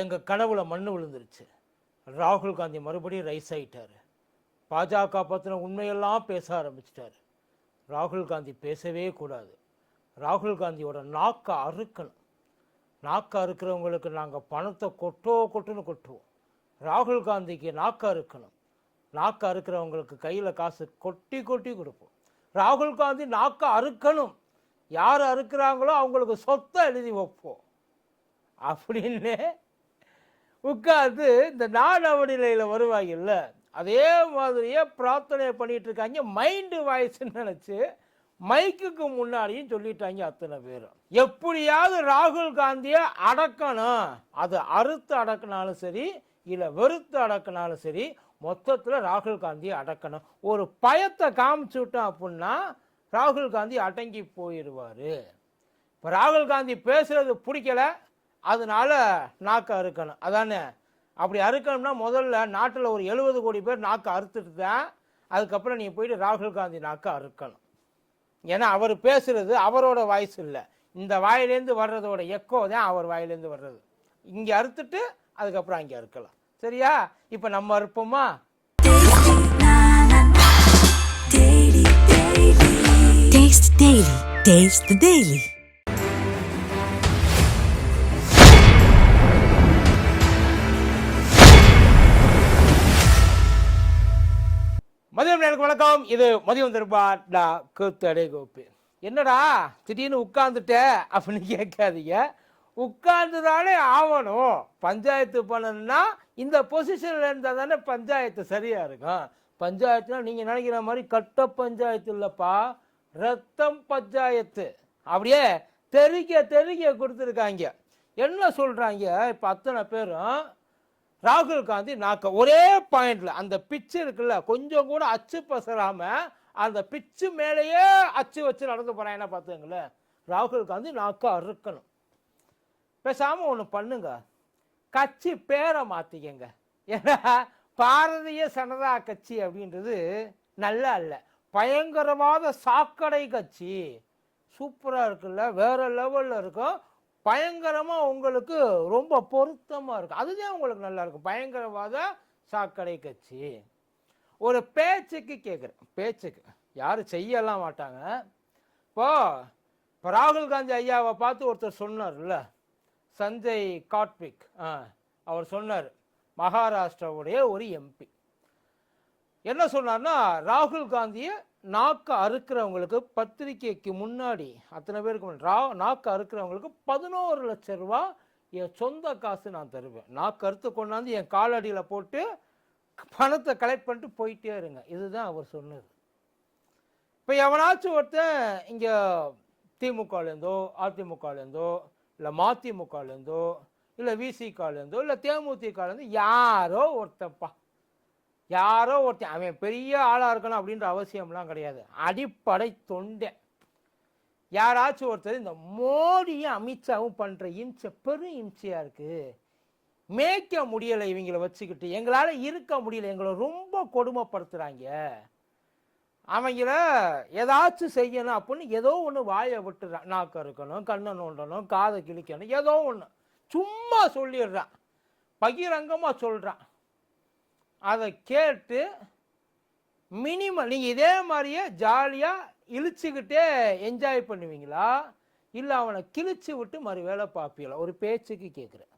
எங்கள் கனவுல மண் விழுந்துருச்சு. ராகுல் காந்தி மறுபடியும் ரைஸ் ஆகிட்டார் பாஜக பற்றின உண்மையெல்லாம் பேச ஆரம்பிச்சிட்டாரு. ராகுல் காந்தி பேசவே கூடாது. ராகுல் காந்தியோட நாக்கை அறுக்கணும். நாக்கை அறுக்கிறவங்களுக்கு நாங்கள் பணத்தை கொட்டோ கொட்டுன்னு கொட்டுவோம். ராகுல் காந்திக்கு நாக்கை அறுக்கணும். நாக்கை அறுக்கிறவங்களுக்கு கையில் காசு கொட்டி கொட்டி கொடுப்போம். ராகுல் காந்தி நாக்கை அறுக்கணும். யார் அறுக்கிறாங்களோ அவங்களுக்கு சொத்தை எழுதி வைப்போம். அப்படின்னு உட்கார்ந்து இந்த நாடவநிலையில் வருவாங்கல்ல அதே மாதிரியே பிரார்த்தனை பண்ணிகிட்டு இருக்காங்க மைண்டு வாய்ஸ்ன்னு நினச்சி மைக்குக்கு முன்னாடியும் சொல்லிட்டாங்க அத்தனை பேரும் எப்படியாவது ராகுல் காந்தியை அடக்கணும். அது அறுத்து அடக்கினாலும் சரி இல்லை வெறுத்து அடக்கினாலும் சரி மொத்தத்தில் ராகுல் காந்தியை அடக்கணும். ஒரு பயத்தை காமிச்சு விட்டோம் அப்படின்னா ராகுல் காந்தி அடங்கி போயிடுவார். இப்போ ராகுல் காந்தி பேசுகிறது பிடிக்கல. அதனால நாக்கை அறுக்கணும். அதானே? அப்படி அறுக்கணும்னா முதல்ல நாட்டில் ஒரு எழுபது கோடி பேர் நாக்கை அறுத்துட்டு தான் அதுக்கப்புறம் நீ போயிட்டு ராகுல் காந்தி நாக்கை அறுக்கணும். ஏன்னா அவர் பேசுகிறது அவரோட வாய்ஸ் இல்லை. இந்த வாயிலேருந்து வர்றதோட எக்கோ தான் அவர் வாயிலேருந்து வர்றது. இங்கே அறுத்துட்டு அதுக்கப்புறம் அங்கே அறுக்கலாம். சரியா? இப்போ நம்ம அறுப்போமா? Taste Daily. Taste the Daily. வணக்கம். இது மதியம் திருப்பார் டா கூத்தடை கோப்பு என்னடா திடீர்னு உட்காந்துட்ட அப்படின்னு கேட்காதீங்க. உட்கார்ந்து தானே ஆகணும் பஞ்சாயத்து பண்ணணும்னா இந்த பொசிஷனில் இருந்தால் தானே பஞ்சாயத்து சரியாக இருக்கும். பஞ்சாயத்துனா நீங்கள் நினைக்கிற மாதிரி கட்ட பஞ்சாயத்து இல்லைப்பா. ரத்தம் பஞ்சாயத்து. அப்படியே தெறிக்க தெறிக்க கொடுத்துருக்காங்க. என்ன சொல்கிறாங்க இப்போ அத்தனை பேரும் ராகுல் காந்தி நாக்க ஒரே பாயிண்டில் அந்த பிச்சு இருக்குல்ல கொஞ்சம் கூட அச்சு பசராமல் அந்த பிச்சு மேலேயே அச்சு வச்சு நடந்து போகிறேன் என்ன பார்த்துங்களேன் ராகுல் காந்தி நாக்க அறுக்கணும். பேசாமல் ஒன்று பண்ணுங்க. கட்சி பேரை மாற்றிக்கங்க ஏன்னா பாரதிய சனதா கட்சி அப்படின்றது நல்லா இல்லை. பயங்கரவாத சாக்கடை கட்சி. சூப்பராக இருக்குல்ல வேறு லெவலில் இருக்கும். பயங்கரமாக உங்களுக்கு ரொம்ப பொருத்தமாக இருக்கும் அதுதான் உங்களுக்கு நல்லா இருக்கும். பயங்கரவாத சாக்கடை கட்சி. ஒரு பேச்சுக்கு கேட்குறேன் பேச்சுக்கு. யாரும் செய்யலாம் மாட்டாங்க. இப்போ இப்போ ராகுல் காந்தி ஐயாவை பார்த்து ஒருத்தர் சொன்னார்ல சஞ்சய் காட்விக் ஆ அவர் சொன்னார் மகாராஷ்டிராவுடைய ஒரு எம்பி. என்ன சொன்னார்னா ராகுல் காந்தியை நாக்கு அறுக்கிறவங்களுக்கு பத்திரிக்கைக்கு முன்னாடி அத்தனை பேருக்கு முன்னாடி ரா நாக்கு அறுக்கிறவங்களுக்கு பதினோரு லட்ச ரூபா என் சொந்த காசு நான் தருவேன். நாக்கு அறுத்து கொண்டாந்து என் காலடியில் போட்டு பணத்தை கலெக்ட் பண்ணிட்டு போயிட்டே இருங்க. இதுதான் அவர் சொன்னது. இப்போ எவனாச்சும் ஒருத்தன் இங்கே திமுகலேருந்தோ அதிமுகலேருந்தோ இல்லை மதிமுகலேருந்தோ இல்லை விசிகாலேருந்தோ இல்லை தேமுதிகலேருந்தோ யாரோ ஒருத்தப்பா யாரோ ஒருத்தன் அவன் பெரிய ஆளாக இருக்கணும் அப்படின்ற அவசியம்லாம் கிடையாது. அடிப்படை தொண்டை. யாராச்சும் ஒருத்தர் இந்த மோடியும் அமித்ஷாவும் பண்ணுற இம்சை பெரும் இம்சையாக இருக்குது மேய்க்க முடியலை இவங்கள வச்சுக்கிட்டு. எங்களால் இருக்க முடியல. எங்களை ரொம்ப கொடுமைப்படுத்துகிறாங்க அவங்கள ஏதாச்சும் செய்யணும் அப்படின்னு ஏதோ ஒன்று வாயை விட்டுறான் நாக்க இருக்கணும் கண்ணை நோண்டணும் காதை கிழிக்கணும் ஏதோ ஒன்று சும்மா சொல்லிடுறான். பகிரங்கமாக சொல்கிறான் அதை கேட்டு மினிமம் நீங்கள் இதே மாதிரியே ஜாலியாக இழிச்சுக்கிட்டே என்ஜாய் பண்ணுவீங்களா? இல்லை அவனை கிழிச்சு விட்டு மறு வேலை பார்ப்பீங்களா? ஒரு பேச்சுக்கு கேட்குறேன்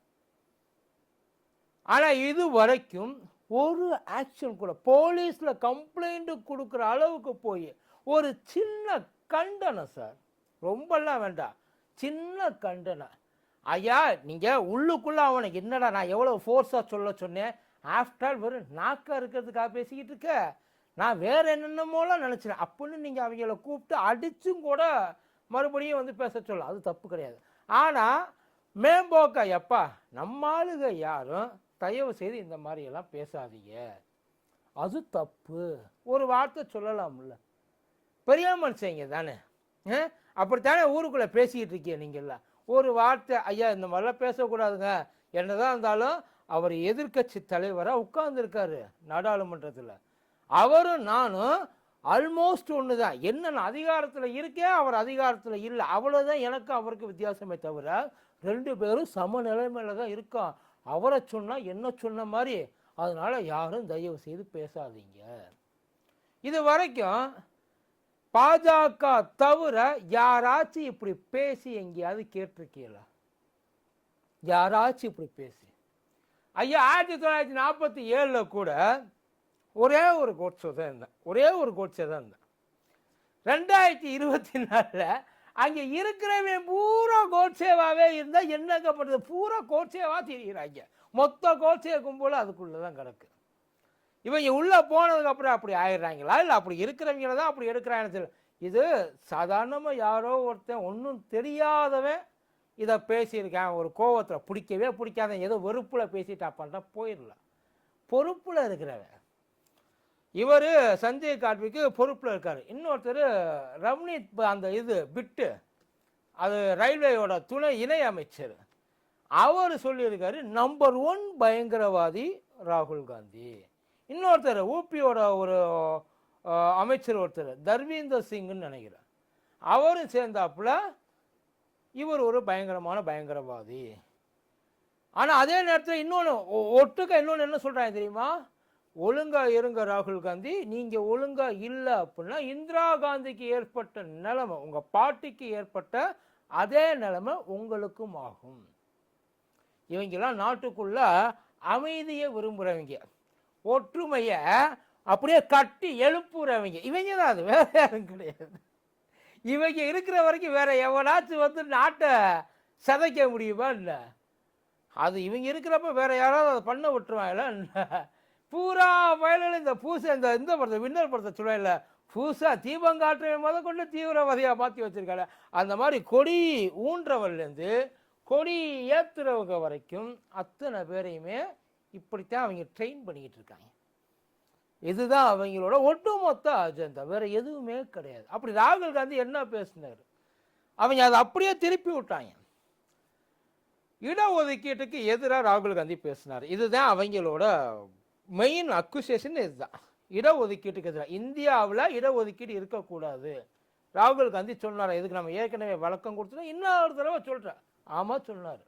ஆனால் இது வரைக்கும் ஒரு ஆக்ஷன் கூட போலீஸில் கம்ப்ளைண்ட்டு கொடுக்குற அளவுக்கு போய் ஒரு சின்ன கண்டனம் சார் ரொம்பலாம் வேண்டாம். சின்ன கண்டனம் ஐயா நீங்கள் உள்ளுக்குள்ளே அவனுக்கு என்னடா நான் எவ்வளோ ஃபோர்ஸாக சொல்ல சொன்னேன்? ஆஃப்டர் வெறும் நாக்கா இருக்கிறதுக்காக பேசிக்கிட்டு இருக்க. நான் வேறு என்னென்னமோலாம் நினச்சினேன். அப்படின்னு நீங்கள் அவங்கள கூப்பிட்டு அடித்தும் கூட மறுபடியும் வந்து பேச சொல்லலாம். அது தப்பு கிடையாது. ஆனால் மேம்போக்கா எப்பா நம்ம ஆளுக யாரும் தயவு செய்து இந்த மாதிரியெல்லாம் பேசாதீங்க. அது தப்பு. ஒரு வார்த்தை சொல்லலாம்ல. பெரிய மனுஷங்க தானே. அப்படித்தானே ஊருக்குள்ளே பேசிக்கிட்டு இருக்கீங்க நீங்கள்லாம் ஒரு வார்த்தை ஐயா இந்த மாதிரிலாம் பேசக்கூடாதுங்க. என்னதான் இருந்தாலும் அவர் எதிர்க்கட்சி தலைவராக உட்கார்ந்துருக்காரு நாடாளுமன்றத்தில். அவரும் நானும் ஆல்மோஸ்ட் ஒன்று தான் என்ன அதிகாரத்தில் இருக்கேன் அவர் அதிகாரத்தில் இல்லை. அவ்வளோதான் எனக்கு அவருக்கு வித்தியாசமே தவிர ரெண்டு பேரும் சம நிலைமையில தான் இருக்கோம். அவரை சொன்னால் என்ன சொன்ன மாதிரி? அதனால் யாரும் தயவு செய்து பேசாதீங்க. இது வரைக்கும் பாஜக தவிர யாராச்சும் இப்படி பேசி எங்கேயாவது கேட்டிருக்கீங்களா? யாராச்சும் இப்படி பேசி. ஐயா ஆயிரத்தி தொள்ளாயிரத்தி நாற்பத்தி ஏழில் கூட ஒரே ஒரு கோட்ஸோ தான் இருந்தேன். ஒரே ஒரு கோட்ஸே தான் இருந்தேன். ரெண்டாயிரத்தி இருபத்தி நாலில் அங்கே இருக்கிறவன் பூரா கோட்சேவாவே இருந்தால் என்னங்க பண்ணுறது பூரா கோட்சேவா தெரிகிறாங்க மொத்த கோட்சே கும்பலும் அதுக்குள்ளே தான் கிடக்கு. இவங்க உள்ளே போனதுக்கப்புறம் அப்படி ஆயிடுறாங்களா? இல்லை அப்படி இருக்கிறவங்கள தான் அப்படி எடுக்கிறாங்கன்னு தெரியல. இது சாதாரணமாக யாரோ ஒருத்தன் ஒன்றும் தெரியாதவன் இதை பேசியிருக்கேன் ஒரு கோவத்தில் பிடிக்கவே பிடிக்காத ஏதோ வெறுப்பில் பேசிட்டா போயிடலாம் பொறுப்பில் இருக்கிறவன். இவர் சஞ்சய் காட்விக்கு பொறுப்பில் இருக்கார். இன்னொருத்தர் ரவ்னீத் அந்த இது பிட்டு அது ரயில்வேயோட துணை இணை அமைச்சர். அவர் சொல்லியிருக்காரு நம்பர் ஒன் பயங்கரவாதி ராகுல் காந்தி. இன்னொருத்தர் ஊபியோட ஒரு அமைச்சர் ஒருத்தர் தர்வீந்தர் சிங்னு நினைக்கிறேன். அவரும் சேர்ந்தாப்புல இவர் ஒரு பயங்கரமான பயங்கரவாதி. ஆனால் அதே நேரத்தில் இன்னொன்று ஒட்டுக்க இன்னொன்று என்ன சொல்கிறாங்க தெரியுமா? ஒழுங்காக இருங்க ராகுல் காந்தி நீங்கள் ஒழுங்காக இல்லை அப்படின்னா இந்திரா காந்திக்கு ஏற்பட்ட நிலைமை உங்கள் பாட்டிக்கு ஏற்பட்ட அதே நிலைமை உங்களுக்கும் ஆகும். இவங்கெல்லாம் நாட்டுக்குள்ள அமைதியை விரும்புகிறவங்க ஒற்றுமையை அப்படியே கட்டி எழுப்புறவங்க. இவங்க தான் அது வேற யாரும் கிடையாது. இவங்க இருக்கிற வரைக்கும் வேற எவனாச்சும் வந்து நாட்டை சதைக்க முடியுமா இல்லை அது இவங்க இருக்கிறப்ப வேற யாராவது அதை பண்ண விட்டுருவாங்களா பூரா வயலில் இந்த பூசை இந்த இந்த படத்தை விண்ணர் படத்தை சொல்லல பூசா தீபம் காட்டுற முத கொண்டு தீவிரவாதியாக மாற்றி வச்சுருக்காங்க. அந்த மாதிரி கொடி ஊன்றவர்லேருந்து கொடி ஏற்றுறவங்க வரைக்கும் அத்தனை பேரையுமே இப்படித்தான் அவங்க ட்ரெயின் பண்ணிக்கிட்டு இருக்காங்க. இதுதான் அவங்களோட ஒட்டுமொத்த அஜெண்டா. வேறு எதுவுமே கிடையாது. அப்படி ராகுல் காந்தி என்ன பேசினார்? அவங்க அதை அப்படியே திருப்பி விட்டாங்க. இடஒதுக்கீட்டுக்கு எதிராக ராகுல் காந்தி பேசினார். இதுதான் அவங்களோட மெயின் அக்குசேஷன் இதுதான். இடஒதுக்கீட்டுக்கு எதிராக இந்தியாவில் இடஒதுக்கீடு இருக்கக்கூடாது. ராகுல் காந்தி சொன்னார். இதுக்கு நம்ம ஏற்கனவே வழக்கம் கொடுத்துட்டோம். இன்னொரு தடவை சொல்கிறேன் ஆமாம் சொன்னார்.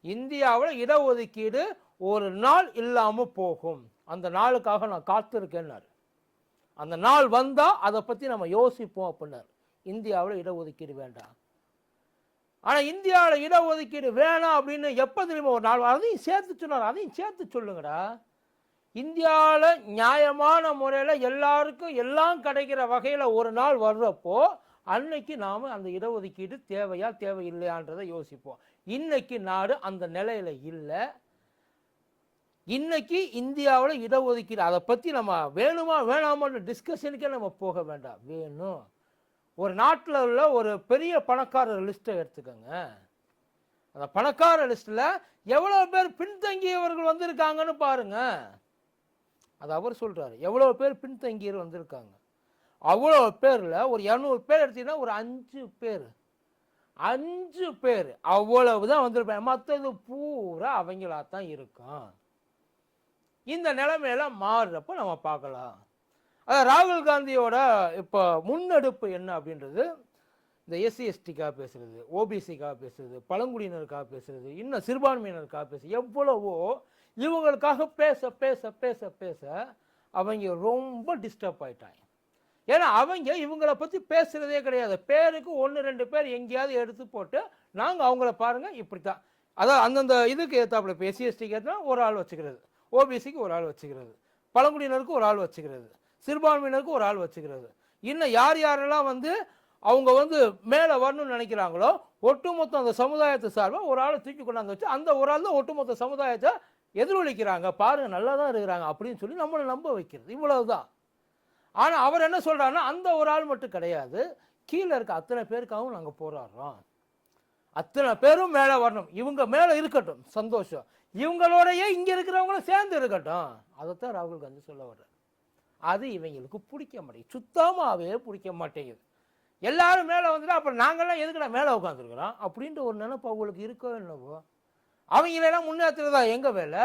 இந்தியாவில் இடஒதுக்கீடு ஒரு நாள் இல்லாமல் போகும். அந்த நாளுக்காக நான் காத்திருக்கேன்னாரு. அந்த நாள் வந்தால் அதை பற்றி நம்ம யோசிப்போம் அப்படின்னார். இந்தியாவில் இடஒதுக்கீடு வேண்டாம் ஆனால் இந்தியாவில் இடஒதுக்கீடு வேணாம் அப்படின்னு எப்போ தெரியுமா ஒரு நாள் அதையும் சேர்த்து சொன்னார் அதையும் சேர்த்து சொல்லுங்கடா. இந்தியாவில் நியாயமான முறையில் எல்லாருக்கும் எல்லாம் கிடைக்கிற வகையில் ஒரு நாள் வர்றப்போ அன்னைக்கு நாம் அந்த இடஒதுக்கீடு தேவையா தேவையில்லையான்றதை யோசிப்போம். இன்னைக்கு நாடு அந்த நிலையில் இல்லை. இன்னைக்கு இந்தியாவில் இடஒதுக்கீடு அதை பற்றி நம்ம வேணுமா வேணாமான்னு டிஸ்கஷனுக்கே நம்ம போக வேண்டாம். வேணும். ஒரு நாட்டில் உள்ள ஒரு பெரிய பணக்காரர் லிஸ்ட்டை எடுத்துக்கோங்க. அந்த பணக்கார லிஸ்ட்டில் எவ்வளோ பேர் பின்தங்கியவர்கள் வந்திருக்காங்கன்னு பாருங்க. அது அவர் சொல்கிறாரு எவ்வளோ பேர் பின்தங்கியவர் வந்திருக்காங்க. அவ்வளோ பேரில் ஒரு இரநூறு பேர் எடுத்தீங்கன்னா ஒரு அஞ்சு பேர். அஞ்சு பேர். அவ்வளவு தான் வந்திருப்பாங்க. மற்றது பூரா அவங்களா தான் இருக்கும் இந்த நிலைமையெல்லாம் மாறுறப்ப நம்ம பார்க்கலாம். அதாவது ராகுல் காந்தியோட இப்போ முன்னெடுப்பு என்ன அப்படின்றது இந்த எஸ்சி எஸ்டிக்காக பேசுகிறது ஓபிசிக்காக பேசுகிறது பழங்குடியினருக்காக பேசுகிறது இன்னும் சிறுபான்மையினருக்காக பேசு எவ்வளவோ இவங்களுக்காக பேச பேச பேச பேச அவங்க ரொம்ப டிஸ்டர்ப் ஆயிட்டாங்க. ஏன்னா அவங்க இவங்கள பற்றி பேசுகிறதே கிடையாது. பேருக்கு ஒன்று ரெண்டு பேர் எங்கேயாவது எடுத்து போட்டு நாங்கள் அவங்கள பாருங்கள் இப்படி தான் அதான் அந்தந்த இதுக்கு ஏற்றாப்புல இப்போ எஸ்சி எஸ்டிக்கு ஏற்றினா ஒரு ஆள் வச்சுக்கிறது. ஓபிசிக்கு ஒரு ஆள் வச்சுக்கிறது. பழங்குடியினருக்கு ஒரு ஆள் வச்சுக்கிறது. சிறுபான்மையினருக்கு ஒரு ஆள் வச்சுக்கிறது. இன்னும் யார் யாரெல்லாம் வந்து அவங்க வந்து மேலே வரணும்னு நினைக்கிறாங்களோ ஒட்டுமொத்த அந்த சமுதாயத்தை சார்பாக ஒரு ஆளை தூக்கி கொண்டாந்து வச்சு அந்த ஒரு ஆள் தான் ஒட்டுமொத்த சமுதாயத்தை எதிரொலிக்கிறாங்க. பாருங்க நல்லா தான் இருக்கிறாங்க அப்படின்னு சொல்லி நம்மளை நம்ப வைக்கிறது. இவ்வளவுதான் ஆனால் அவர் என்ன சொல்கிறாருன்னா அந்த ஒரு ஆள் மட்டும் கிடையாது. கீழே இருக்க அத்தனை பேருக்காகவும் நாங்கள் போராடுறோம். அத்தனை பேரும் மேலே வரணும். இவங்க மேலே இருக்கட்டும். சந்தோஷம். இவங்களோடையே இங்கே இருக்கிறவங்களும் சேர்ந்து இருக்கட்டும். அதைத்தான் ராகுல் காந்தி சொல்ல வர்றார். அது இவங்களுக்கு பிடிக்க மாட்டேங்குது. சுத்தமாகவே பிடிக்க மாட்டேங்குது. எல்லாரும் மேலே வந்துட்டு அப்புறம் நாங்கள்லாம் எதுக்கடா மேலே உட்காந்துருக்குறோம் அப்படின்ற ஒரு நினைப்பு அவங்களுக்கு இருக்கோ என்னவோ. அவங்களெல்லாம் முன்னேற்றுறதா எங்கள் வேலை?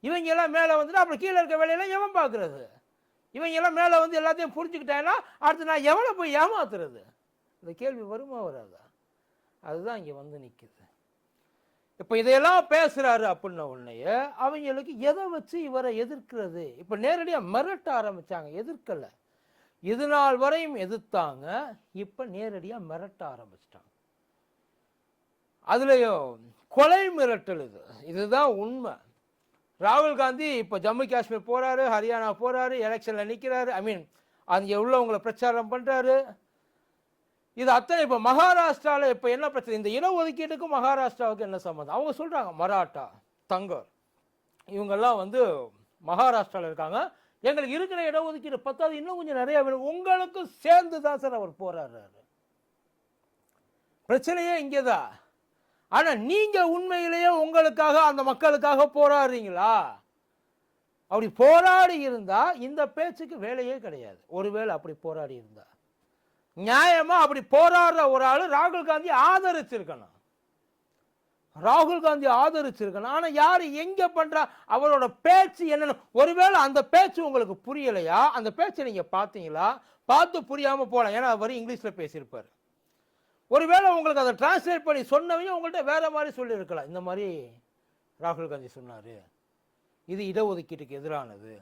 இவங்க எல்லாம் மேலே வந்துட்டு அப்புறம் கீழே இருக்க வேலையெல்லாம் எவன் பார்க்குறது இவங்க எல்லாம் மேலே வந்து எல்லாத்தையும் புரிஞ்சுக்கிட்டேன்னா அடுத்து நான் எவனை போய் ஏமாத்துறது? இந்த கேள்வி வருமா வராதா? அதுதான் இங்கே வந்து நிற்குது இப்போ இதையெல்லாம் பேசுறாரு அப்படின்ன உடனேயே அவங்களுக்கு எதை வச்சு இவரை எதிர்க்கிறது? இப்போ நேரடியாக மிரட்ட ஆரம்பிச்சாங்க எதிர்க்கலை. இது நாள் வரையும் எதிர்த்தாங்க இப்போ நேரடியாக மிரட்ட ஆரம்பிச்சிட்டாங்க. அதுலேயும் கொலை மிரட்டல் இது. இதுதான் உண்மை. ராகுல் காந்தி இப்போ ஜம்மு காஷ்மீர் போறாரு ஹரியானா போறாரு எலெக்ஷனில் நிற்கிறாரு ஐ மீன் அங்கே உள்ளவங்களை பிரச்சாரம் பண்ணுறாரு இது அத்தனை இப்போ மகாராஷ்டிராவில் இப்போ என்ன பிரச்சனை? இந்த இடஒதுக்கீட்டுக்கும் மகாராஷ்டிராவுக்கு என்ன சம்மந்தம் அவங்க சொல்கிறாங்க மராட்டா தங்கர். இவங்கெல்லாம் வந்து மகாராஷ்டிராவில் இருக்காங்க. எங்களுக்கு இருக்கிற இடஒதுக்கீடு பத்தாவது இன்னும் கொஞ்சம் நிறைய வேணும். உங்களுக்கும் சேர்ந்து தான் சார் அவர் போராடுறாரு. பிரச்சனையே இங்கே தான் ஆனால் நீங்கள் உண்மையிலேயே உங்களுக்காக அந்த மக்களுக்காக போராடுறீங்களா? அப்படி போராடி இருந்தால் இந்த பேச்சுக்கு வேலையே கிடையாது. ஒருவேளை அப்படி போராடி இருந்தால் நியாயமா அப்படி போராடுற ஒரு ஆள் ராகுல் காந்தி ஆதரிச்சிருக்கணும். ராகுல் காந்தி ஆதரிச்சிருக்கணும். ஆனா யாரு எங்க பண்றா? அவரோட பேச்சு என்னன்னு ஒருவேளை அந்த பேச்சு உங்களுக்கு புரியலையா? அந்த பேச்சை நீங்க பார்த்தீங்களா? பார்த்து புரியாம போகலாம் ஏன்னா அவர் இங்கிலீஷ்ல பேசியிருப்பாரு. ஒருவேளை உங்களுக்கு அதை டிரான்ஸ்லேட் பண்ணி சொன்னவையும் உங்கள்கிட்ட வேற மாதிரி சொல்லியிருக்கலாம். இந்த மாதிரி ராகுல் காந்தி சொன்னாரு. இது இடஒதுக்கீட்டுக்கு எதிரானது.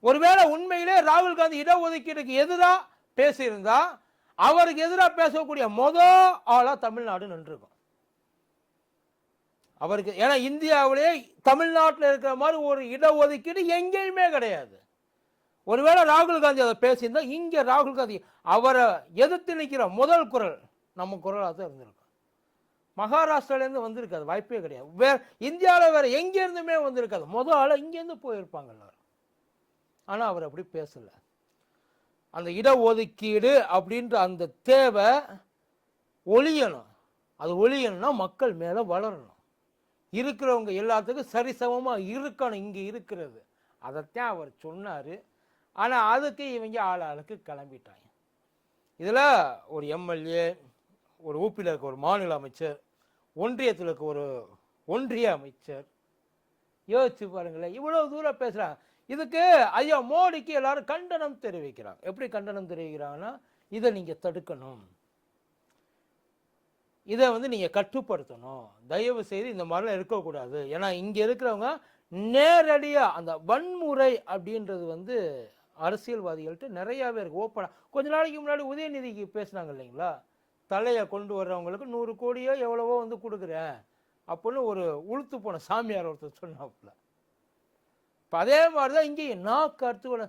ஒருவேளை உண்மையிலே ராகுல் காந்தி இடஒதுக்கீட்டுக்கு எதிராக பேசியிருந்தா அவருக்கு எதிராக பேசக்கூடிய மொத ஆளாக தமிழ்நாடு நின்றுருக்கும். அவருக்கு ஏன்னா இந்தியாவிலே தமிழ்நாட்டில் இருக்கிற மாதிரி ஒரு இடஒதுக்கீடு எங்கேயுமே கிடையாது. ஒருவேளை ராகுல் காந்தி அதை பேசியிருந்தா இங்கே ராகுல் காந்தி அவரை எதிர்த்து நிற்கிற முதல் குரல் நம்ம குரலாக தான் இருந்திருக்கும். மகாராஷ்டிராலேருந்து வந்திருக்காது வாய்ப்பே கிடையாது. வேற இந்தியாவில் வேறு எங்கேருந்துமே வந்திருக்காது முதல் ஆளாக இங்கேருந்து போயிருப்பாங்க எல்லாரும். ஆனால் அவர் அப்படி பேசலை. அந்த இடஒதுக்கீடு அப்படின்ற அந்த தேவை ஒழியணும். அது ஒழியணும்னா மக்கள் மேலே வளரணும். இருக்கிறவங்க எல்லாத்துக்கும் சரிசமமாக இருக்கணும் இங்கே இருக்கிறது. அதைத்தான் அவர் சொன்னார். ஆனால் அதுக்கு இவங்க ஆள் ஆளுக்கு கிளம்பிட்டாங்க. இதில் ஒரு எம்எல்ஏ ஒரு ஊப்பியில் இருக்க ஒரு மாநில அமைச்சர் ஒன்றியத்தில் இருக்க ஒரு ஒன்றிய அமைச்சர் யோசிச்சு பாருங்களேன் இவ்வளோ தூரம் பேசுகிறாங்க இதுக்கு ஐயா மோடிக்கு எல்லாரும் கண்டனம் தெரிவிக்கிறாங்க. எப்படி கண்டனம் தெரிவிக்கிறாங்கன்னா இதை நீங்க தடுக்கணும். இதை வந்து நீங்க கட்டுப்படுத்தணும். தயவு செய்து இந்த மாதிரிலாம் இருக்கக்கூடாது. ஏன்னா இங்க இருக்கிறவங்க நேரடியா அந்த வன்முறை அப்படின்றது வந்து அரசியல்வாதிகள்கிட்ட நிறையாவே இருக்கு. ஓப்பனா கொஞ்ச நாளைக்கு முன்னாடி உதயநிதிக்கு பேசுனாங்க இல்லைங்களா? தலையை கொண்டு வர்றவங்களுக்கு நூறு கோடியோ எவ்வளவோ வந்து கொடுக்குறேன். அப்படின்னு ஒரு உளுத்து போன சாமியார் ஒருத்தர் சொன்னாப்புல. இப்போ அதே மாதிரி தான் இங்கேயும் நான் கருத்து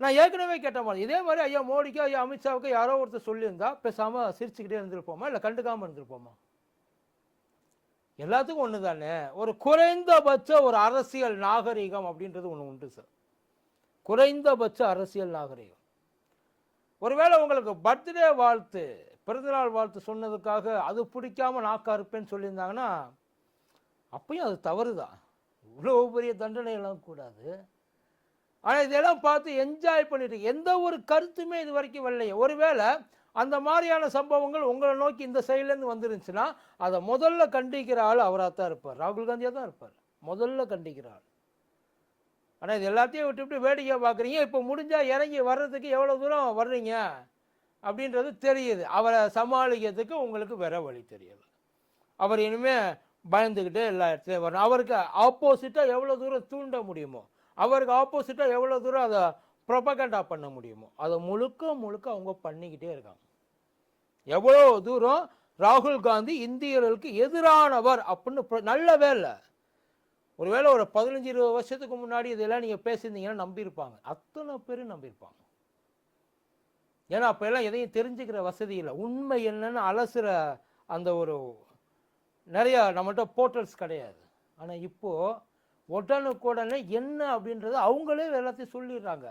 நான் ஏற்கனவே கேட்ட மாதிரி இதே மாதிரி ஐயா மோடிக்கோ ஐயா அமித்ஷாவுக்கோ யாரோ ஒருத்தர் சொல்லியிருந்தா பேசாமல் சிரிச்சுக்கிட்டே இருந்திருப்போமா? இல்லை கண்டுக்காமல் இருந்திருப்போமா? எல்லாத்துக்கும் ஒன்று தானே ஒரு குறைந்தபட்ச ஒரு அரசியல் நாகரிகம் அப்படின்றது ஒன்று உண்டு சார் குறைந்தபட்ச அரசியல் நாகரிகம். ஒருவேளை உங்களுக்கு பர்த்டே வாழ்த்து பிறந்தநாள் வாழ்த்து சொன்னதுக்காக அது பிடிக்காம நாக்கா இருப்பேன்னு சொல்லியிருந்தாங்கன்னா அப்பயும் அது தவறு தான் இவ்வளோ பெரிய தண்டனையெல்லாம் கூடாது. ஆனால் இதெல்லாம் பார்த்து என்ஜாய் பண்ணிட்டு எந்த ஒரு கருத்துமே இது வரைக்கும் வரலையே. ஒருவேளை அந்த மாதிரியான சம்பவங்கள் உங்களை நோக்கி இந்த சைட்லேருந்து வந்துருந்துச்சுன்னா அதை முதல்ல கண்டிக்கிற ஆள் அவராக தான் இருப்பார். ராகுல் காந்தியாக தான் இருப்பார். முதல்ல கண்டிக்கிற ஆள். ஆனால் இது எல்லாத்தையும் விட்டுவிட்டு வேடிக்கை பார்க்குறீங்க. இப்போ முடிஞ்சால் இறங்கி வர்றதுக்கு எவ்வளோ தூரம் வர்றீங்க? அப்படின்றது தெரியுது. அவரை சமாளிக்கிறதுக்கு உங்களுக்கு வேற வழி தெரியலை. அவர் இனிமே பயந்துக்கிட்டு எல்லா இடத்துலையும் வரணும். அவருக்கு ஆப்போசிட்டாக எவ்வளோ தூரம் தூண்ட முடியுமோ அவருக்கு ஆப்போசிட்டாக எவ்வளோ தூரம் அதை ப்ரொபகண்டா பண்ண முடியுமோ அதை முழுக்க முழுக்க அவங்க பண்ணிக்கிட்டே இருக்காங்க. எவ்வளோ தூரம் ராகுல் காந்தி இந்தியர்களுக்கு எதிரானவர் அப்படின்னு நல்ல வேலை ஒருவேளை ஒரு பதினஞ்சு இருபது வருஷத்துக்கு முன்னாடி இதெல்லாம் நீங்கள் பேசியிருந்தீங்கன்னா நம்பியிருப்பாங்க. அத்தனை பேரும் நம்பியிருப்பாங்க. ஏன்னா அப்போ எல்லாம் எதையும் தெரிஞ்சுக்கிற வசதி இல்லை. உண்மை என்னன்னு அலசுற அந்த ஒரு நிறையா நம்மகிட்ட போர்ட்டல்ஸ் கிடையாது. ஆனால் இப்போது உடனுக்குடனே என்ன அப்படின்றத அவங்களே எல்லாத்தையும் சொல்லிடுறாங்க.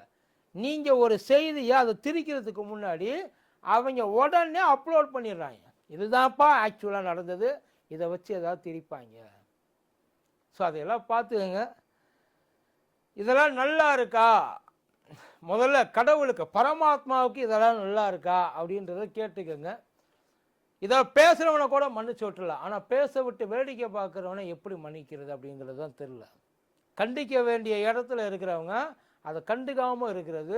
நீங்கள் ஒரு செய்தியை அதை திரிக்கிறதுக்கு முன்னாடி அவங்க உடனே அப்லோட் பண்ணிடுறாங்க. இதுதான்ப்பா ஆக்சுவலாக நடந்தது. இதை வச்சு ஏதாவது திரிப்பாங்க. ஸோ அதையெல்லாம் பார்த்துக்கங்க. இதெல்லாம் நல்லா இருக்கா? முதல்ல கடவுளுக்கு பரமாத்மாவுக்கு இதெல்லாம் நல்லா இருக்கா அப்படின்றத கேட்டுக்கோங்க. இதை பேசுகிறவனை கூட மன்னிச்சு விட்டுலாம் ஆனால் பேச விட்டு வேடிக்கை பார்க்குறவனை எப்படி மன்னிக்கிறது அப்படிங்கிறது தான் தெரில கண்டிக்க வேண்டிய இடத்துல இருக்கிறவங்க அதை கண்டுக்காமல் இருக்கிறது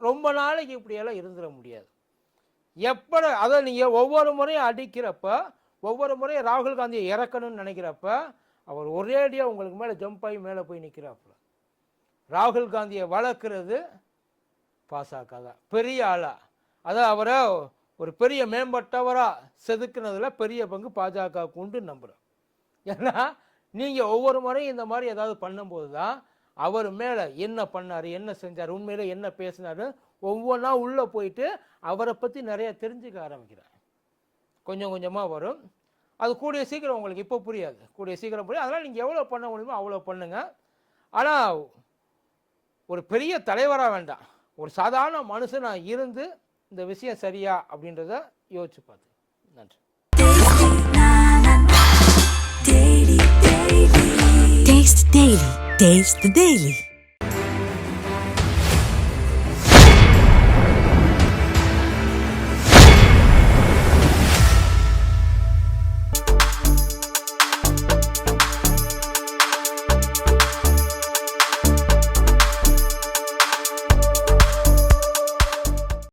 ரொம்ப நாளைக்கு இப்படியெல்லாம் இருந்துட முடியாது. எப்போ அதை நீங்கள் ஒவ்வொரு முறையும் அடிக்கிறப்ப ஒவ்வொரு முறையும் ராகுல் காந்தியை இறக்கணும்னு நினைக்கிறப்ப அவர் ஒரேடியாக உங்களுக்கு மேலே ஜம்ப் ஆகி மேலே போய் நிற்கிறாப்புல ராகுல் காந்தியை வளர்க்குறது பாசக தான். பெரிய ஆளா. அதான் அவரை ஒரு பெரிய மேம்பட்டவராக செதுக்குனதில் பெரிய பங்கு பாஜக உண்டு நம்புகிறேன் ஏன்னா நீங்கள் ஒவ்வொரு முறையும் இந்த மாதிரி ஏதாவது பண்ணும்போது தான் அவர் மேலே என்ன பண்ணார் என்ன செஞ்சார் உண்மையில் என்ன பேசினாரு ஒவ்வொன்றா உள்ளே போயிட்டு அவரை பற்றி நிறையா தெரிஞ்சுக்க ஆரம்பிக்கிறேன் கொஞ்சம் கொஞ்சமாக வரும். அது கூடிய சீக்கிரம் உங்களுக்கு இப்போ புரியாது. கூடிய சீக்கிரம் புரியும் அதனால் நீங்கள் எவ்வளோ பண்ண முடியுமோ அவ்வளோ பண்ணுங்கள் ஆனால் ஒரு பெரிய தலைவராக வேண்டாம். ஒரு சாதாரண மனுஷனாக இருந்து இந்த விஷயம் சரியா அப்படின்றத யோசிச்சு பார்த்து நன்றி Taste Daily. Taste the Daily.